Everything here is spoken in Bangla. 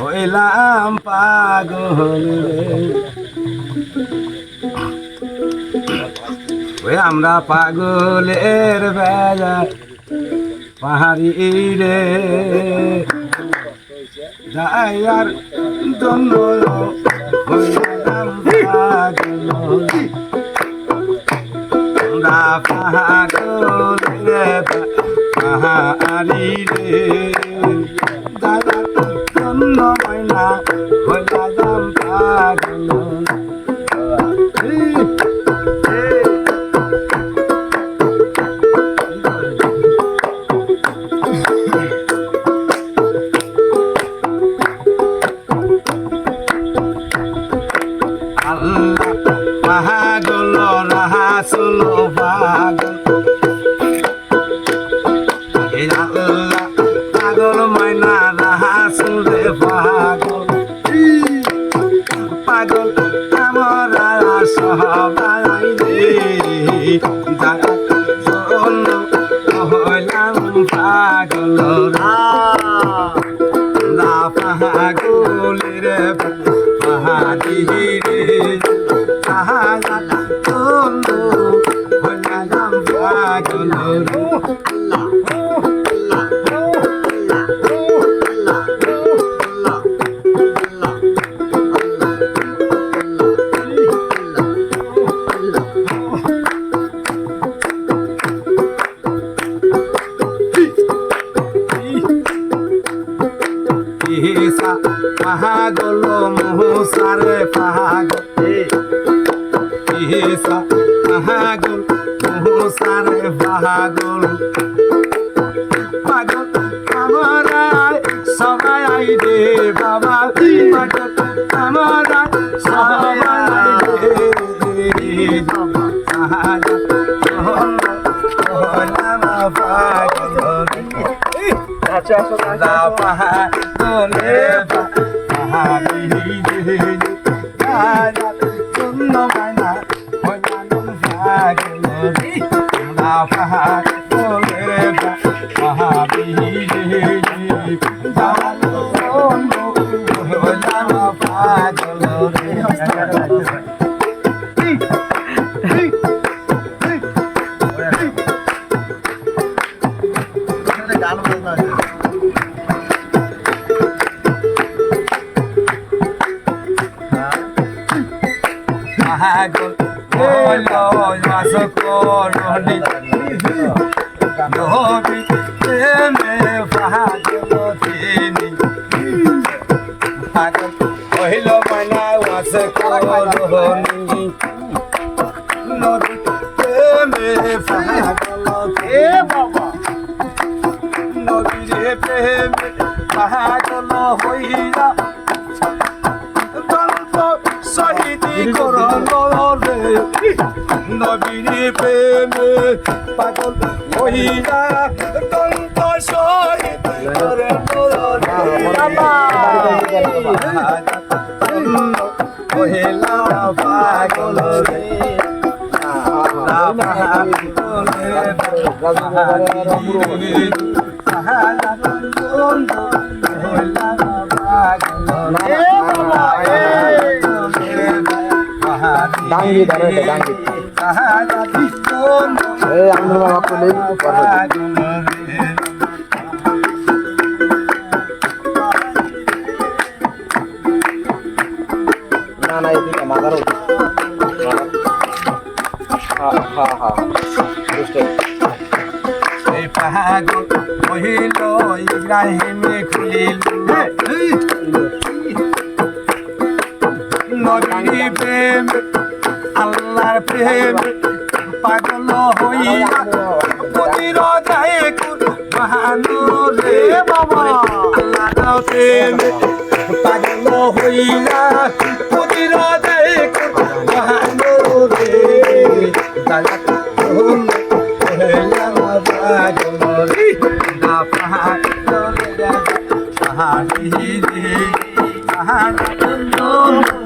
হইলাম পাগল রে। আমরা পাগলের বেলা, পাহাড়ি রে। আর জন্য হইলাম পাগল। আমরা পাগল রে পাহাড়ি রে। পাহাড়ি পাহাগল মুসারে পাহাগল ইসা পাহাগল মুসারে পাহাগল পাগল আমরা সবাই আই রে বাবা পাগল আমরা সবাই আই রে পাগল আচ্ছা আচ্ছা দা শূন্য হইলাম পাগল রে গান বাজনা পাগল হইল মাস করণি নবী প্রেমে পাগল তিনি পাগল হইল মানা মাস করণি নবী প্রেমে পাগল এ বাবা। নবীরে প্রেমে পাগল হইলা গল্প শহীদি করল রে নবীরে প্রেমে পাগল হইলা গল্প শহীদ করল হইলা পাগল রে। ডাঙ্গি ধরো এটা ডাঙ্গি। এই আমরা বাবা কোলে না না এদিকে খুলিল। নবী প্রেম আল্লাহর প্রেম পাগল হইয়া বদির রে বাবা। আল্লাহর প্রেম পাগল হইয়া বদির যায় কুরবানু রে। দালা কুম হইয়া পাগল